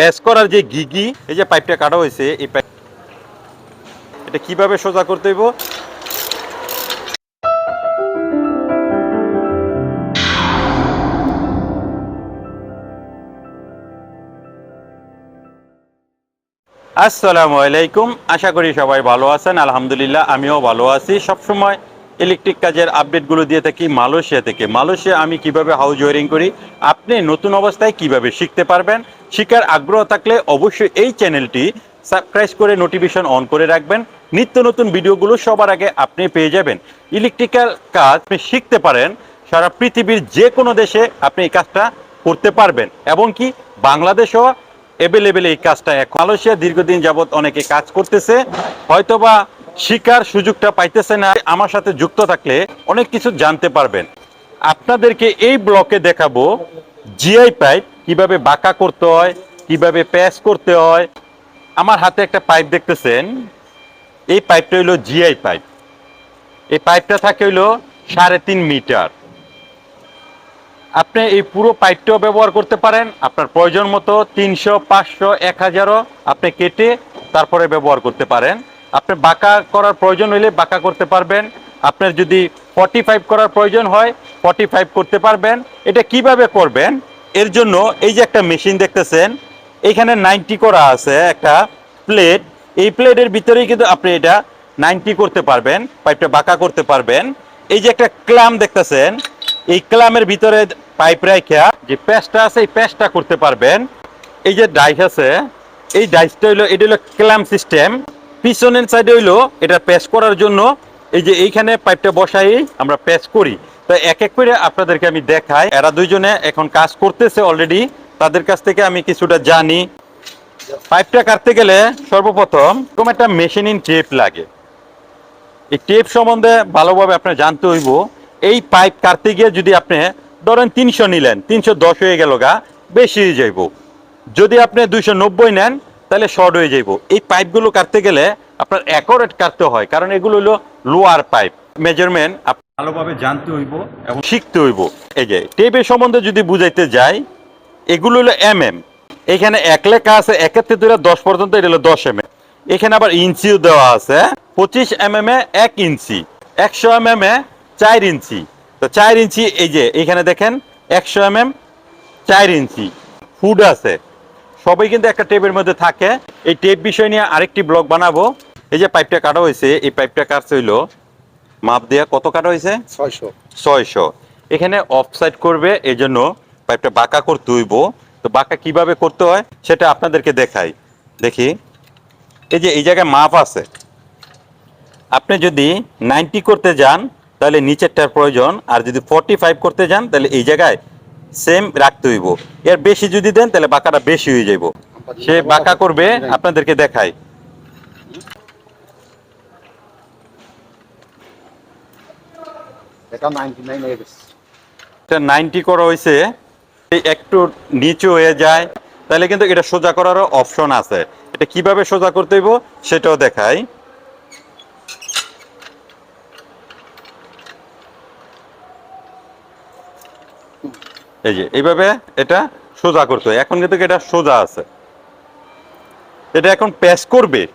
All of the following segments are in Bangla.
প্যাচ করার যে গিগি, এই যে পাইপটা কাটা হয়েছে, এই পাইপ এটা কীভাবে সোজা করতে হইব? আসসালামু আলাইকুম। আশা করি সবাই ভালো আছেন। আলহামদুলিল্লাহ, আমিও ভালো আছি। সবসময় ইলেকট্রিক কাজের আপডেটগুলো দিয়ে থাকি মালয়েশিয়া থেকে। মালয়েশিয়া আমি কীভাবে হাউস ওয়ারিং করি, আপনি নতুন অবস্থায় কীভাবে শিখতে পারবেন, শিখার আগ্রহ থাকলে অবশ্যই এই চ্যানেলটি সাবস্ক্রাইব করে নোটিফিকেশন অন করে রাখবেন। নিত্য নতুন ভিডিওগুলো সবার আগে আপনি পেয়ে যাবেন। ইলেকট্রিক্যাল কাজ আপনি শিখতে পারেন, সারা পৃথিবীর যে কোনো দেশে আপনি এই কাজটা করতে পারবেন। এবং কি বাংলাদেশও অ্যাভেলেবেল এই কাজটা এখন। মালয়েশিয়া দীর্ঘদিন যাবত অনেকে কাজ করতেছে, হয়তোবা শিকার সুযোগটা পাইতেছে না। আমার সাথে যুক্ত থাকলে অনেক কিছু জানতে পারবেন। আপনাদেরকে এই ব্লকে দেখাবো জিআই পাইপ, কীভাবে বাঁকা করতে হয়, কীভাবে প্যাচ করতে হয়। আমার হাতে একটা পাইপ দেখতেছেন। এই পাইপটা হইল জিআই পাইপ। এই পাইপটা থাকে হইল সাড়ে তিন মিটার। আপনি এই পুরো পাইপটাও ব্যবহার করতে পারেন। আপনার প্রয়োজন মতো তিনশো, পাঁচশো, এক হাজারও আপনি কেটে তারপরে ব্যবহার করতে পারেন। আপনি বাঁকা করার প্রয়োজন হইলে বাঁকা করতে পারবেন। আপনার যদি ফর্টি ফাইভ করার প্রয়োজন হয় ফর্টি ফাইভ করতে পারবেন। এটা কীভাবে করবেন? এর জন্য এই যে একটা মেশিন দেখতেছেন, এখানে নাইনটি করা আছে একটা প্লেট এই প্লেটের ভিতরেই কিন্তু আপনি এটা নাইনটি করতে পারবেন পাইপটা বাঁকা করতে পারবেন। এই যে একটা ক্লাম দেখতেছেন, এই ক্লামের ভিতরে পাইপ রাইখা যে প্যাচটা আছে, এই প্যাচটা করতে পারবেন। এই যে ডাইস আছে, এই ডাইসটা হইল, এটা হলো ক্লাম সিস্টেম পিছনের সাইডে হইল, এটা প্যাচ করার জন্য এই যে এইখানে পাইপটা বসাই আমরা প্যাচ করি। তো এক এক করে আপনাদেরকে আমি দেখাই। এরা দুইজনে এখন কাজ করতেছে অলরেডি তাদের কাছ থেকে আমি কিছুটা জানি। পাইপটা কাটতে গেলে সর্বপ্রথম এরকম একটা মেশিনিং টেপ লাগে। এই টেপ সম্বন্ধে ভালোভাবে আপনার জানতে হইব। এই পাইপ কাটতে গিয়ে যদি আপনি ধরেন তিনশো নিলেন, তিনশো দশ হয়ে গেল গা, বেশি যাইব। যদি আপনি দুইশো নব্বই নেন তাহলে শর্ট হয়ে যাইব। এই পাইপগুলো কাটতে গেলে আপনার অ্যাকোরেট কাটতে হয় কারণ এগুলো হলো লোয়ার পাইপ মেজারমেন্ট ভালোভাবে জানতে হইব এবং শিখতে হইব। এই যে টেপের সম্বন্ধে যদি বুঝাইতে যাই এগুলো হলো এম এম এখানে এক লেখা আছে একের থেকে ধরে দশ পর্যন্ত এটা হলো দশ এম এখানে আবার ইঞ্চিও দেওয়া আছে পঁচিশ এম এম এ এক ইঞ্চি একশো এম এম এ চার ইঞ্চি। তো চার ইঞ্চি এই যে এখানে দেখেন একশো এম এম চার ইঞ্চি। ফুড আছে সবাই কিন্তু একটা টেপের মধ্যে থাকে। এই টেপ বিষয় নিয়ে আরেকটি ব্লগ বানাবো। এই যে পাইপটা কাটা হয়েছে এই পাইপটা কাটছে হইল মাপ দেয়া কত কাটা হয়েছে? ছয়শো। ছয়শো। এখানে অফসাইড করবে এই জন্য পাইপটা বাঁকা করতে হইব তো বাঁকা কীভাবে করতে হয় সেটা আপনাদেরকে দেখাই। দেখি। এই যে এই জায়গায় মাপ আছে। আপনি যদি নাইনটি করতে যান তাহলে নিচেরটার প্রয়োজন। আর যদি ফর্টি ফাইভ করতে যান তাহলে এই জায়গায় সেম রাখতে হইব। এর বেশি যদি দেন তাহলে বাঁকাটা বেশি হয়ে যাইব। সে বাঁকা করবে আপনাদেরকে দেখাই। এটা নাইনটি করা হয়েছে একটু নিচু হয়ে যায়। তাহলে কিন্তু এটা সোজা করারও অপশন আছে। এটা কীভাবে সোজা করতে হইব সেটাও দেখাই। এই যে, এইভাবে এটা সোজা করতে হয়। এখন কিন্তু এটা সোজা আছে। এটা এখন প্যাচ করবে।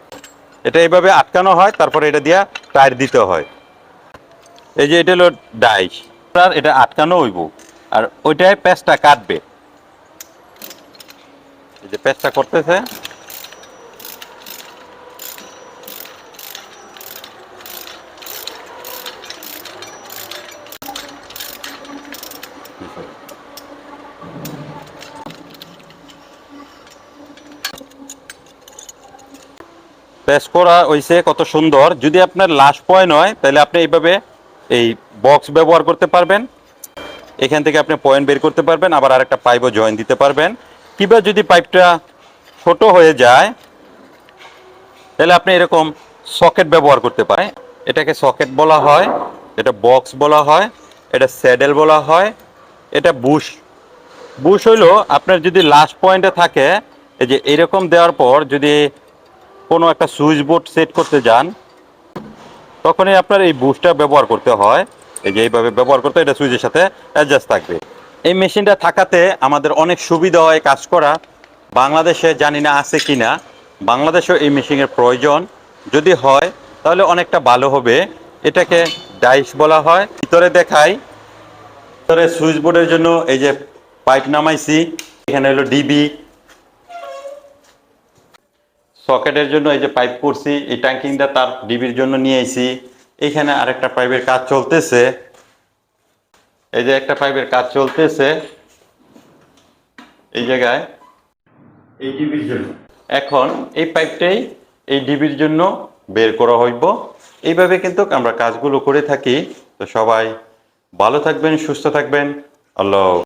এটা এইভাবে আটকানো হয়, তারপরে এটা দিয়া টায়ার দিতে হয়। এই যে, এটা হলো ডাইস আর এটা আটকানো হইব। আর ওইটায় প্যাচটা কাটবে। এই যে, প্যাচটা করতেছে। প্যাচ করা হইছে কত সুন্দর। যদি আপনার লাস্ট পয়েন্ট হয় তাহলে আপনি এইভাবে এই বক্স ব্যবহার করতে পারবেন। এখান থেকে আপনি পয়েন্ট বের করতে পারবেন, আবার আরেকটা পাইপও জয়েন দিতে পারবেন। কিংবা যদি পাইপটা ছোট হয়ে যায়, তাহলে আপনি এরকম সকেট ব্যবহার করতে পারেন। এটাকে সকেট বলা হয়, এটা বক্স বলা হয়, এটা স্যাডেল বলা হয়, এটা বুশ বুশ হইল আপনার যদি লাস্ট পয়েন্টে থাকে, এই যে এরকম দেওয়ার পর যদি কোনো একটা সুইচ বোর্ড সেট করতে যান, তখনই আপনার এই বুস্টটা ব্যবহার করতে হয়। এই যে এইভাবে ব্যবহার করতে এটা সুইচের সাথে অ্যাডজাস্ট থাকবে। এই মেশিনটা থাকাতে আমাদের অনেক সুবিধা হয় কাজ করা। বাংলাদেশে জানি না আছে কি না। বাংলাদেশেও এই মেশিনের প্রয়োজন। যদি হয়, তাহলে অনেকটা ভালো হবে। এটাকে ডাইস বলা হয়। ভিতরে দেখাই। ভিতরে সুইচ বোর্ডের জন্য এই যে পাইপ নামাইছি। এখানে হলো ডিবি। সকেটের জন্য এই যে পাইপ করছি এই ট্যাঙ্কিংটা তার ডিবির জন্য নিয়ে আইছি। এখানে আরেকটা পাইপের কাজ চলতেছে। এই যে একটা পাইপের কাজ চলতেছে এই জায়গায়। এই ডিবির জন্য? এখন এই পাইপটাই এই ডিবির জন্য বের করা হইব। এইভাবে কিন্তু আমরা কাজগুলো করে থাকি। তো সবাই ভালো থাকবেন সুস্থ থাকবেন। আল্লাহ